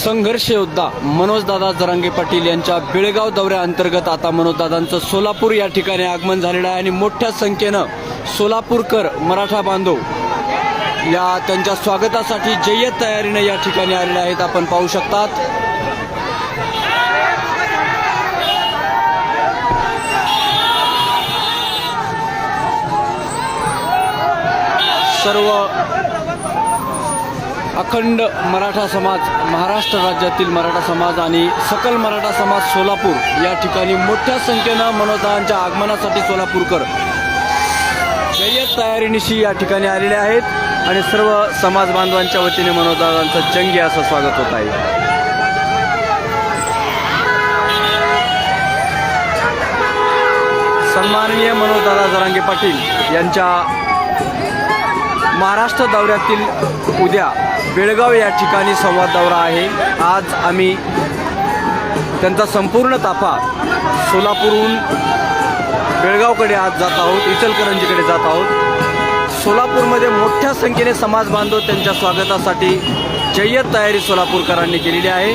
संघर्ष योद्धा मनोजदादा जरांगे पाटील यांच्या बेळगाव दौऱ्याअंतर्गत आता मनोजदादांचं सोलापूर या ठिकाणी आगमन झालेलं आहे आणि मोठ्या संख्येनं सोलापूरकर मराठा बांधव या त्यांच्या स्वागतासाठी जय्यत तयारीने या ठिकाणी आलेले आहेत. आपण पाहू शकतात. सर्व अखंड मराठा समाज महाराष्ट्र राज्यातील मराठा समाज आणि सकल मराठा समाज सोलापूर या ठिकाणी मोठ्या संख्येनं मनोदांच्या आगमनासाठी सोलापूरकर जय्यत तयारीनिशी या ठिकाणी आलेले आहेत आणि सर्व समाज बांधवांच्या वतीने मनोदादांचं जंगी असं स्वागत होत आहे. सन्माननीय मनोजदादा जरांगे पाटील यांच्या महाराष्ट्र दौऱ्यातील उद्या बेळगाव या ठिकाणी संवाद दौरा आहे. आज आम्ही त्यांचा संपूर्ण ताफा सोलापूरहून बेळगावकडे आज जात आहोत इचलकरंजीकडे जात आहोत. सोलापूरमध्ये मोठ्या संख्येने समाज बांधव त्यांच्या स्वागतासाठी जय्यत तयारी सोलापूरकरांनी केलेली आहे.